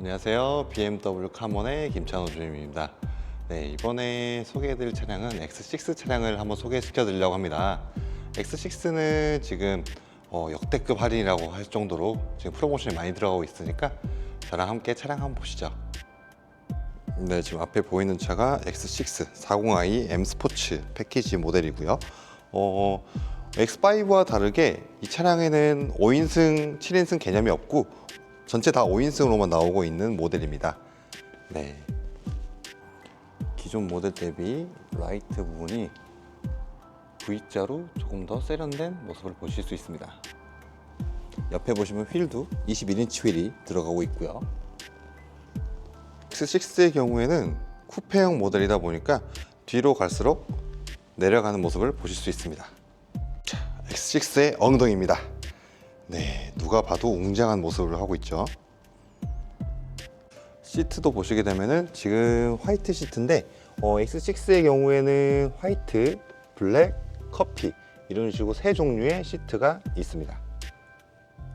안녕하세요. BMW 카몬의 김찬호 주임입니다. 네, 이번에 소개해드릴 차량은 X6 차량을 한번 소개시켜 드리려고 합니다. X6는 지금 어, 역대급 할인이라고 할 정도로 지금 프로모션이 많이 들어가고 있으니까 저랑 함께 차량 한번 보시죠. 네, 지금 앞에 보이는 차가 X6 40i M 스포츠 패키지 모델이고요. 어, X5와 다르게 이 차량에는 5인승, 7인승 개념이 없고 전체 다 5인승으로만 나오고 있는 모델입니다. 네. 기존 모델 대비 라이트 부분이 V자로 조금 더 세련된 모습을 보실 수 있습니다. 옆에 보시면 휠도 21인치 휠이 들어가고 있고요. X6의 경우에는 쿠페형 모델이다 보니까 뒤로 갈수록 내려가는 모습을 보실 수 있습니다. 자, X6의 엉덩이입니다. 네, 누가 봐도 웅장한 모습을 하고 있죠. 시트도 보시게 되면은 지금 화이트 시트인데 어, X6의 경우에는 화이트, 블랙, 커피 이런 식으로 세 종류의 시트가 있습니다.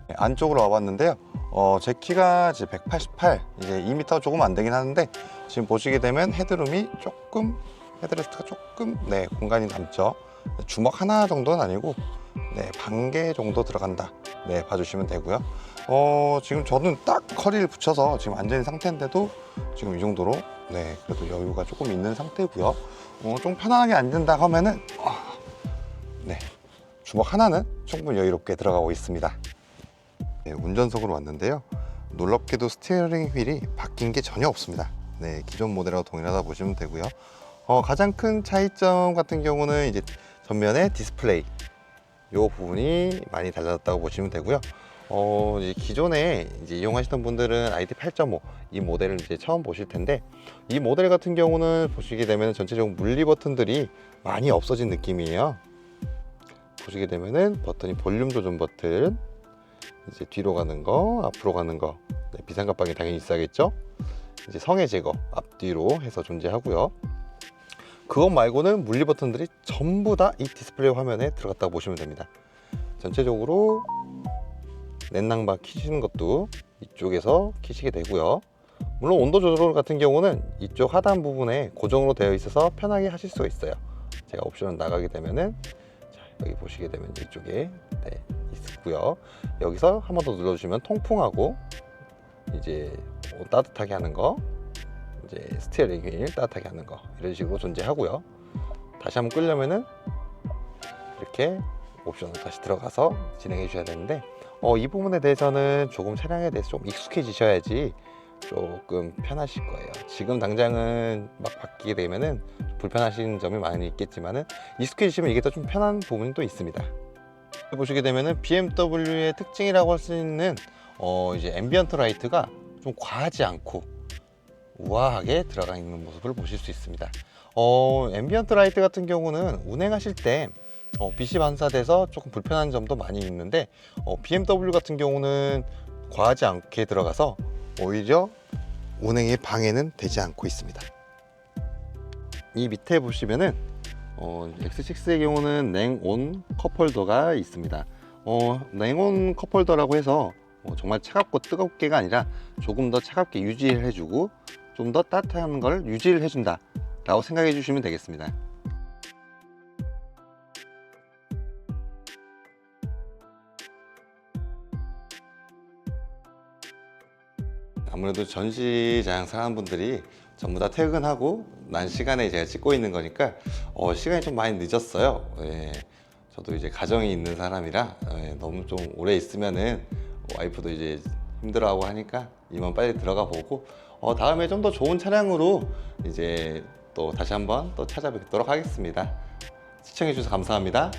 네, 안쪽으로 와봤는데요. 어, 제 키가 이제 188, 이제 2m 조금 안 되긴 하는데 지금 보시게 되면 헤드룸이 조금 헤드레스트가 조금 네 공간이 남죠. 주먹 하나 정도는 아니고 네 반 개 정도 들어간다. 네 봐주시면 되고요. 어 지금 저는 딱 허리를 붙여서 지금 있는 상태인데도 지금 이 정도로 네 그래도 여유가 조금 있는 상태고요. 어, 좀 편안하게 앉는다 하면은 아, 네 주먹 하나는 충분히 여유롭게 들어가고 있습니다. 네, 운전석으로 왔는데요. 놀랍게도 스티어링 휠이 바뀐 게 전혀 없습니다. 네, 기존 모델하고 동일하다 보시면 되고요. 어, 가장 큰 차이점 같은 경우는 이제 전면의 디스플레이 이 부분이 많이 달라졌다고 보시면 되고요. 어, 기존에 이제 이용하시던 분들은 ID 8.5 이 모델을 이제 처음 보실 텐데 이 모델 같은 경우는 보시게 되면 전체적으로 물리 버튼들이 많이 없어진 느낌이에요. 보시게 되면은 버튼이 볼륨 조절 버튼, 이제 뒤로 가는 거, 앞으로 가는 거, 네, 비상갑방이 당연히 있어야겠죠. 이제 성의 제거 앞뒤로 해서 존재하고요. 그것 말고는 물리 버튼들이 전부 다 이 디스플레이 화면에 들어갔다고 보시면 됩니다. 전체적으로 넷낭바 키시는 것도 이쪽에서 키시게 되고요. 물론 온도 조절 같은 경우는 이쪽 하단 부분에 고정으로 되어 있어서 편하게 하실 수가 있어요. 제가 옵션을 나가게 되면은 자, 여기 보시게 되면 이쪽에 네, 있고요. 여기서 한 번 더 눌러주시면 통풍하고 이제 뭐 따뜻하게 하는 거, 이제 스티어링 휠 따뜻하게 하는 거 이런 식으로 존재하고요. 다시 한번 끄려면은 이렇게 옵션을 다시 들어가서 진행해 주셔야 되는데 어, 이 부분에 대해서는 조금 차량에 대해서 좀 익숙해지셔야지 조금 편하실 거예요. 지금 당장은 막 바뀌게 되면은 불편하신 점이 많이 있겠지만은 익숙해지시면 이게 더 좀 편한 부분이 또 있습니다. 보시게 되면은 BMW의 특징이라고 할 수 있는 어, 이제 앰비언트 라이트가 좀 과하지 않고 우아하게 들어가 있는 모습을 보실 수 있습니다. 어, 앰비언트 라이트 같은 경우는 운행하실 때 어, 빛이 반사돼서 조금 불편한 점도 많이 있는데 어, BMW 같은 경우는 과하지 않게 들어가서 오히려 운행에 방해는 되지 않고 있습니다. 이 밑에 보시면은 어, X6의 경우는 냉온 컵홀더가 있습니다. 어, 냉온 컵홀더라고 해서 어, 정말 차갑고 뜨겁게가 아니라 조금 더 차갑게 유지를 해주고 좀 더 따뜻한 걸 유지를 해준다 라고 생각해 주시면 되겠습니다. 아무래도 전시장 사람분들이 전부 다 퇴근하고 난 시간에 제가 찍고 있는 거니까 어, 시간이 좀 많이 늦었어요. 예, 저도 이제 가정이 있는 사람이라 예, 너무 좀 오래 있으면은 와이프도 이제 힘들어하고 하니까 이만 빨리 들어가 보고 어, 다음에 좀 더 좋은 차량으로 이제 또 다시 한번 또 찾아뵙도록 하겠습니다. 시청해 주셔서 감사합니다.